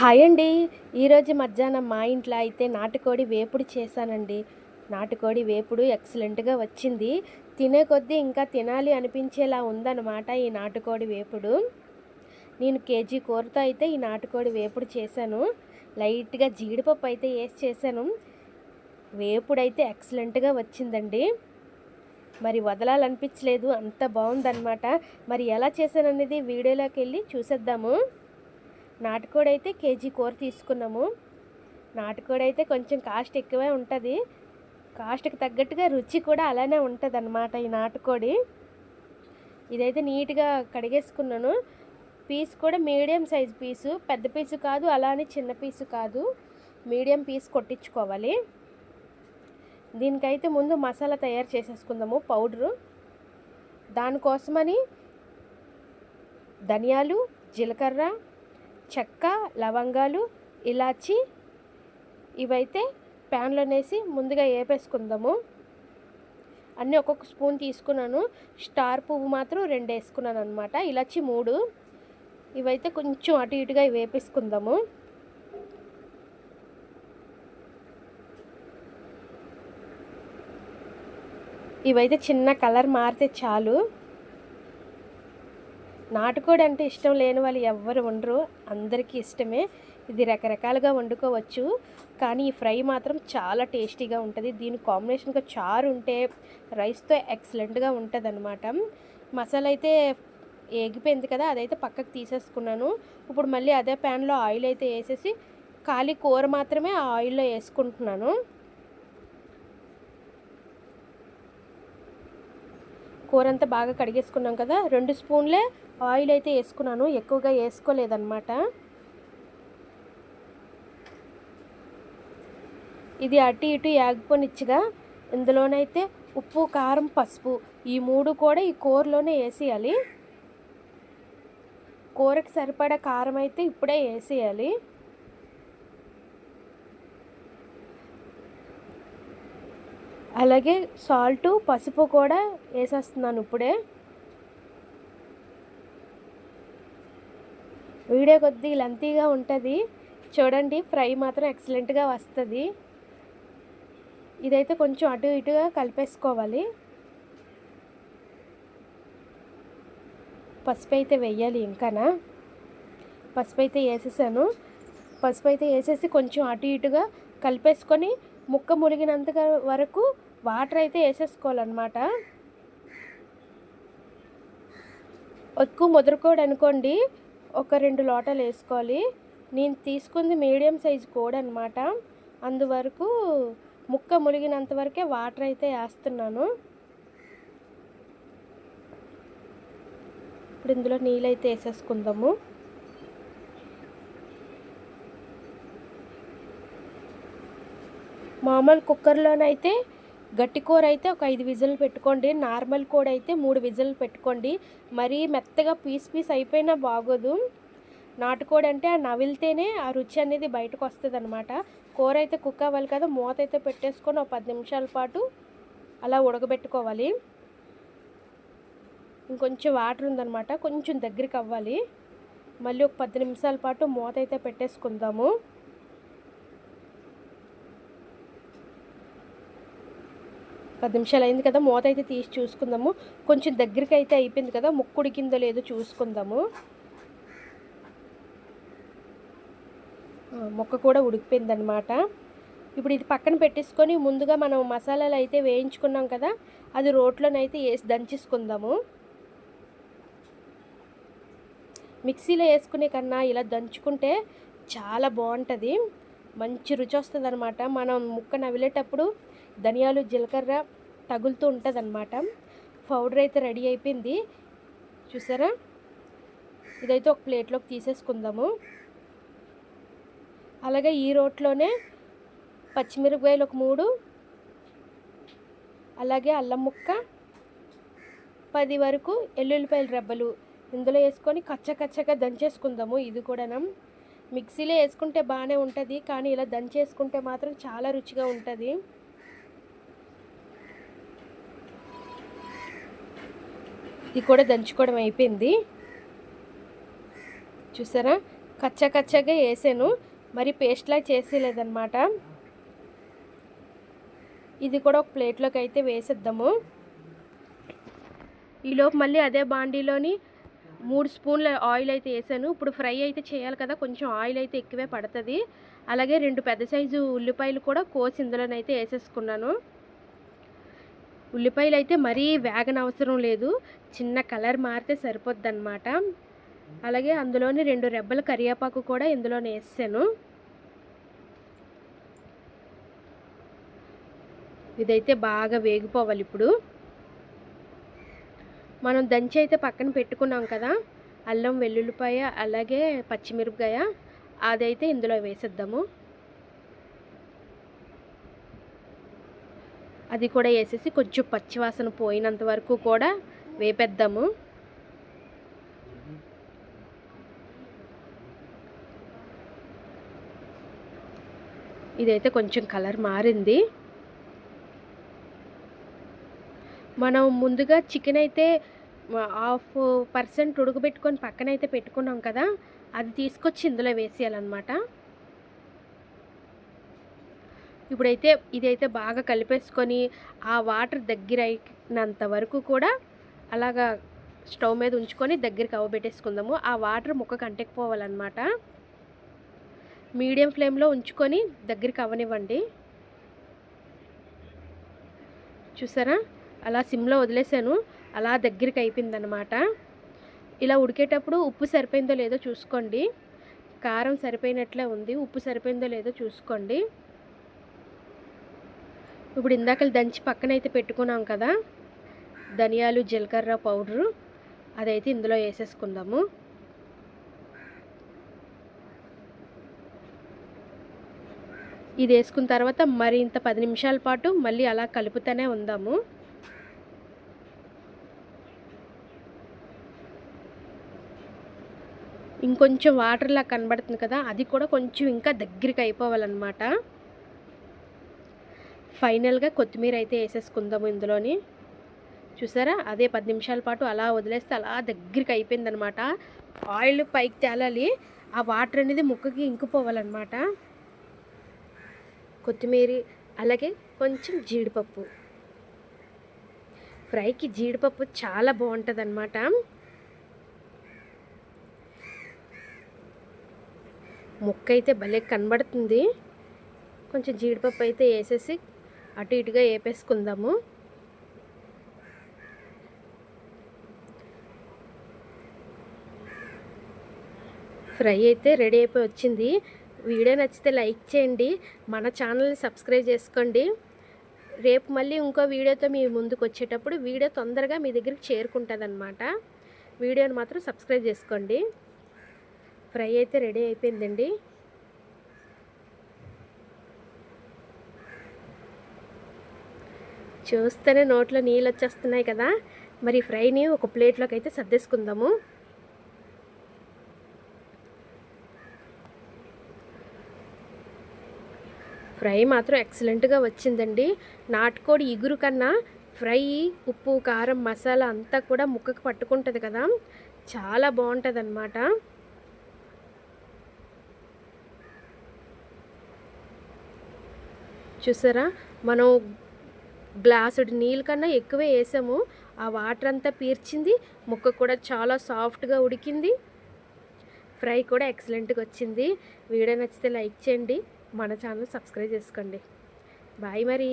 Hi అండి. ఈరోజు మధ్యాహ్నం మా ఇంట్లో అయితే నాటుకోడి వేపుడు చేశానండి. నాటుకోడి వేపుడు ఎక్సలెంట్గా వచ్చింది. తినే కొద్దీ ఇంకా తినాలి అనిపించేలా ఉందన్నమాట ఈ నాటుకోడి వేపుడు. నేను కేజీ కూరతో అయితే ఈ నాటుకోడి వేపుడు చేశాను. లైట్గా జీడిపప్పు అయితే వేసి చేశాను. వేపుడు అయితే ఎక్సలెంట్గా వచ్చిందండి. మరి వదలాలనిపించలేదు. అంత బాగుందన్నమాట. మరి ఎలా చేశాననేది వీడియోలోకి వెళ్ళి చూసేద్దాము. నాటుకోడి అయితే కేజీ కూర తీసుకున్నాము. నాటుకోడి అయితే కొంచెం కాస్ట్ ఎక్కువే ఉంటుంది. కాస్ట్కి తగ్గట్టుగా రుచి కూడా అలానే ఉంటుంది అన్నమాట ఈ నాటుకోడి. ఇదైతే నీట్గా కడిగేసుకున్నాను. పీస్ కూడా మీడియం సైజ్ పీసు పెద్ద పీసు కాదు అలా అని చిన్న పీసు కాదు. మీడియం పీస్ కొట్టించుకోవాలి. దీనికైతే ముందు మసాలా తయారు చేసేసుకుందాము పౌడరు. దానికోసమని ధనియాలు జీలకర్ర చెక్క లవంగాలు ఇలాచి ఇవైతే ప్యాన్లో వేసి ముందుగా వేపేసుకుందాము అన్నీ ఒక్కొక్క స్పూన్ తీసుకున్నాను. స్టార్ పువ్వు మాత్రం రెండు వేసుకున్నాను అనమాట ఇలాచి మూడు. ఇవైతే కొంచెం అటు ఇటుగా వేపేసుకుందాము. ఇవైతే చిన్న కలర్ మారితే చాలు. నాటుకోడి అంటే ఇష్టం లేని వాళ్ళు ఎవ్వరు ఉండరు. అందరికీ ఇష్టమే. ఇది రకరకాలుగా వండుకోవచ్చు. కానీ ఈ ఫ్రై మాత్రం చాలా టేస్టీగా ఉంటుంది. దీని కాంబినేషన్గా చారు ఉంటే రైస్తో ఎక్సలెంట్గా ఉంటుంది అనమాట మసాలా అయితే ఏగిపోయింది కదా అదైతే పక్కకు తీసేసుకున్నాను. ఇప్పుడు మళ్ళీ అదే ప్యాన్లో ఆయిల్ అయితే వేసేసి ఖాళీ కూర మాత్రమే ఆ ఆయిల్లో వేసుకుంటున్నాను. కూర అంతా బాగా కడిగేసుకున్నాం కదా రెండు స్పూన్లే ఆయిల్ అయితే వేసుకున్నాను ఎక్కువగా వేసుకోలేదన్నమాట. ఇది అటు ఇటు యాగిపోనిచ్చిగా ఇందులోనైతే ఉప్పు కారం పసుపు ఈ మూడు కూడా ఈ కూరలోనే వేసేయాలి. కూరకి సరిపడా కారం అయితే ఇప్పుడే వేసేయాలి. అలాగే సాల్ట్ పసుపు కూడా వేసేస్తున్నాను ఇప్పుడే. వీడియో కొద్ది లెంతీగా ఉంటుంది. చూడండి ఫ్రై మాత్రం ఎక్సలెంట్గా వస్తుంది. ఇదైతే కొంచెం అటు ఇటుగా కలిపేసుకోవాలి. పసుపు అయితే వెయ్యాలి ఇంకానా. పసుపు అయితే వేసేసాను. పసుపు అయితే వేసేసి కొంచెం అటు ఇటుగా కలిపేసుకొని ముక్క మునిగినంత వరకు వాటర్ అయితే వేసేసుకోవాలన్నమాట. ఎక్కువ ముదరకోడు అనుకోండి ఒక రెండు లోటలు వేసుకోవాలి. నేను తీసుకుంది మీడియం సైజ్ కోడ్ అనమాట అందువరకు ముక్క మునిగినంత వరకే వాటర్ అయితే వేస్తున్నాను. ఇప్పుడు ఇందులో నీళ్ళైతే వేసేసుకుందాము. మామూలు కుక్కర్లోనైతే గట్టి కూర అయితే ఒక ఐదు విజిల్ పెట్టుకోండి. నార్మల్ కూర అయితే మూడు విజిల్ పెట్టుకోండి. మరీ మెత్తగా పీస్ పీస్ అయిపోయినా బాగోదు. నాటుకోడి అంటే ఆ నవిలితేనే ఆ రుచి అనేది బయటకు వస్తుంది అనమాట కూర అయితే కుక్ అవ్వాలి కదా మూత అయితే పెట్టేసుకొని ఒక పది నిమిషాల పాటు అలా ఉడకబెట్టుకోవాలి. ఇంకొంచెం వాటర్ ఉందన్నమాట కొంచెం దగ్గరికి అవ్వాలి. మళ్ళీ ఒక పది నిమిషాల పాటు మూత అయితే పెట్టేసుకుందాము. పది నిమిషాలు అయింది కదా మూత అయితే తీసి చూసుకుందాము. కొంచెం దగ్గరికి అయితే అయిపోయింది కదా ముక్కు ఉడికిందో లేదో చూసుకుందాము. మొక్క కూడా ఉడికిపోయింది అనమాట ఇప్పుడు ఇది పక్కన పెట్టేసుకొని ముందుగా మనం మసాలాలు అయితే వేయించుకున్నాం కదా అది రోట్లోనైతే వేసి దంచేసుకుందాము. మిక్సీలో వేసుకునే కన్నా ఇలా దంచుకుంటే చాలా బాగుంటుంది. మంచి రుచి వస్తుంది అనమాట మనం ముక్క నవిలేటప్పుడు ధనియాలు జీలకర్ర తగులుతూ ఉంటుంది అనమాట పౌడర్ అయితే రెడీ అయిపోయింది. చూసారా? ఇదైతే ఒక ప్లేట్లోకి తీసేసుకుందాము. అలాగే ఈ రోట్లోనే పచ్చిమిరపకాయలు ఒక మూడు అలాగే అల్లం ముక్క పది వరకు ఎల్లుల్లిపాయల రెబ్బలు. ఇందులో వేసుకొని కచ్చకచ్చగా దంచేసుకుందాము. ఇది కూడా మిక్సీలో వేసుకుంటే బాగానే ఉంటుంది కానీ ఇలా దంచేసుకుంటే మాత్రం చాలా రుచిగా ఉంటుంది. ఇది కూడా దంచుకోవడం అయిపోయింది. చూసారా? కచ్చా కచ్చాగా వేసాను. మరి పేస్ట్లా చేసేలేదన్నమాట ఇది కూడా ఒక ప్లేట్లోకి అయితే వేసేద్దాము. ఈలోపు మళ్ళీ అదే బాండీలోని మూడు స్పూన్ల ఆయిల్ అయితే వేసాను. ఇప్పుడు ఫ్రై అయితే చేయాలి కదా కొంచెం ఆయిల్ అయితే ఎక్కువే పడుతుంది. అలాగే రెండు పెద్ద సైజు ఉల్లిపాయలు కూడా కోసి ఇందులోనైతే వేసేసుకున్నాను. ఉల్లిపాయలు అయితే మరీ వేగన అవసరం లేదు. చిన్న కలర్ మారితే సరిపోద్ది అలాగే అందులోని రెండు రెబ్బల కరివేపాకు కూడా ఇందులోనే వేసాను. ఇదైతే బాగా వేగిపోవాలి ఇప్పుడు. మనం దంచి అయితే పక్కన పెట్టుకున్నాం కదా అల్లం వెల్లుల్లిపాయ అలాగే పచ్చిమిరపకాయ అదైతే ఇందులో వేసేద్దాము. అది కూడా వేసేసి కొంచెం పచ్చివాసన పోయినంత వరకు కూడా వేపేద్దాము. ఇదైతే కొంచెం కలర్ మారింది. మనం ముందుగా చికెన్ అయితే హాఫ్ పర్సెంట్ ఉడకబెట్టుకొని పక్కన అయితే పెట్టుకున్నాం కదా అది తీసుకొచ్చి ఇందులో వేసేయాలన్నమాట. ఇప్పుడైతే ఇదైతే బాగా కలిపేసుకొని ఆ వాటర్ దగ్గర అయినంత వరకు కూడా అలాగా స్టవ్ మీద ఉంచుకొని దగ్గరికి అవ్వబెట్టేసుకుందాము ఆ వాటర్ ముక్కకు అంటెక్కిపోవాలన్నమాట మీడియం ఫ్లేమ్లో ఉంచుకొని దగ్గరికి అవ్వనివ్వండి. చూసారా? అలా సిమ్లో వదిలేసాను అలా దగ్గరికి అయిపోయిందనమాట ఇలా ఉడికేటప్పుడు ఉప్పు సరిపోయిందో లేదో చూసుకోండి. కారం సరిపోయినట్లే ఉంది. ఉప్పు సరిపోయిందో లేదో చూసుకోండి. ఇప్పుడు ఇందాక దంచి పక్కన అయితే పెట్టుకున్నాం కదా. ధనియాలు జీలకర్ర పౌడరు అదైతే ఇందులో వేసేసుకుందాము. ఇది వేసుకున్న తర్వాత మరి ఇంత పది నిమిషాల పాటు మళ్ళీ అలా కలుపుతూనే ఉందాము. ఇంకొంచెం వాటర్లా కనబడుతుంది కదా అది కూడా కొంచెం ఇంకా దగ్గరికి అయిపోవాలన్నమాట. ఫైనల్గా కొత్తిమీర అయితే వేసేసుకుందాము ఇందులోని. చూసారా? అదే పది నిమిషాల పాటు అలా వదిలేస్తే అలా దగ్గరికి అయిపోయిందనమాట ఆయిల్ పైకి తేలాలి. ఆ వాటర్ అనేది ముక్కకి ఇంకిపోవాలన్నమాట. కొత్తిమీర అలాగే కొంచెం జీడిపప్పు. ఫ్రైకి జీడిపప్పు చాలా బాగుంటుంది ముక్క అయితే భలే కనబడుతుంది. కొంచెం జీడిపప్పు అయితే వేసేసి అటు ఇటుగా వేపేసుకుందాము. ఫ్రై అయితే రెడీ అయిపోయి వచ్చింది. వీడియో నచ్చితే లైక్ చేయండి. మన ఛానల్ని సబ్స్క్రైబ్ చేసుకోండి. రేపు మళ్ళీ ఇంకో వీడియోతో మీ ముందుకు వచ్చేటప్పుడు వీడియో తొందరగా మీ దగ్గరికి చేరుకుంటుంది వీడియోని మాత్రం సబ్స్క్రైబ్ చేసుకోండి. ఫ్రై అయితే రెడీ అయిపోయిందండి. చూస్తేనే నోట్లో నీళ్ళు వచ్చేస్తున్నాయి కదా. మరి ఫ్రైని ఒక ప్లేట్లోకి అయితే సర్దేసుకుందాము. ఫ్రై మాత్రం ఎక్సలెంట్గా వచ్చిందండి. నాటుకోడి ఇగురు కన్నా ఫ్రై ఉప్పు కారం మసాలా అంతా కూడా ముక్కకు పట్టుకుంటుంది కదా. చాలా బాగుంటుంది చూసారా? మనం గ్లాసుడు నీళ్ళ కన్నా ఎక్కువే వేసాము. ఆ వాటర్ అంతా పీర్చింది. ముక్క కూడా చాలా సాఫ్ట్గా ఉడికింది. ఫ్రై కూడా ఎక్సలెంట్గా వచ్చింది. వీడియో నచ్చితే లైక్ చేయండి. మన ఛానల్ సబ్స్క్రైబ్ చేసుకోండి. బాయ్ మరి.